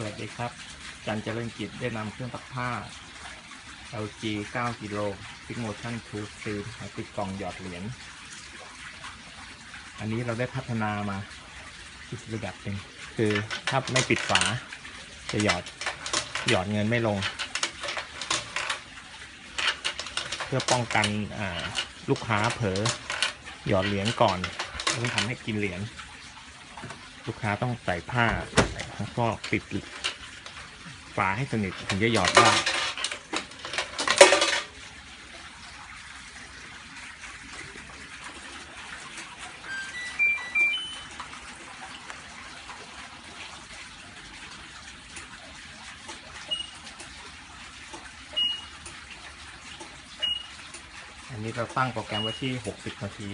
สวัสดีครับ จันเจริญกิจได้นำเครื่องตักผ้า LG 9กิโล Big Motion 2 Stream มาติดกล่องหยอดเหรียญ อันนี้เราได้พัฒนามาอีกระดับหนึ่งคือถ้าไม่ปิดฝา จะหยอดหยอดเงินไม่ลง เพื่อป้องกันลูกค้าเผลอหยอดเหรียญก่อนต้องทำให้กินเหรียญลูกค้าต้องใส่ผ้า แล้วก็ปิดฝาให้สนิทถึงจะหยอดได้อันนี้เราตั้งโปรแกรมไว้ที่ 60 นาที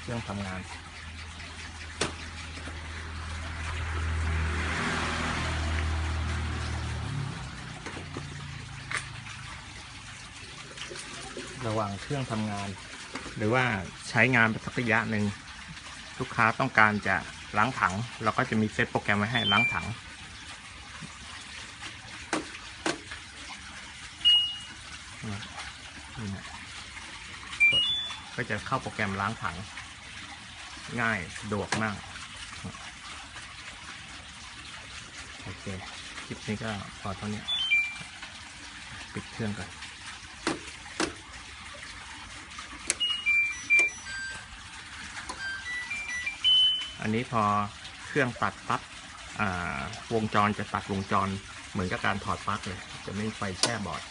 เครื่องทำงาน ระหว่างเครื่องทำงาน หรือว่าใช้งานไปสักระยะหนึ่งลูกค้าต้องการจะล้างถัง เราก็จะมีเซตโปรแกรมไว้ให้ล้างถังนี่นะ ก็จะเข้าโปรแกรมล้างถัง ง่ายสะดวกมาก โอเค คลิปนี้ก็พอเท่านี้ ปิดเครื่องก่อนอันนี้พอเครื่องตัดปั๊บอ่าวงจรจะตัดวงจรเหมือนกับการถอดปลั๊กเลย จะไม่ไฟแช่บอร์ด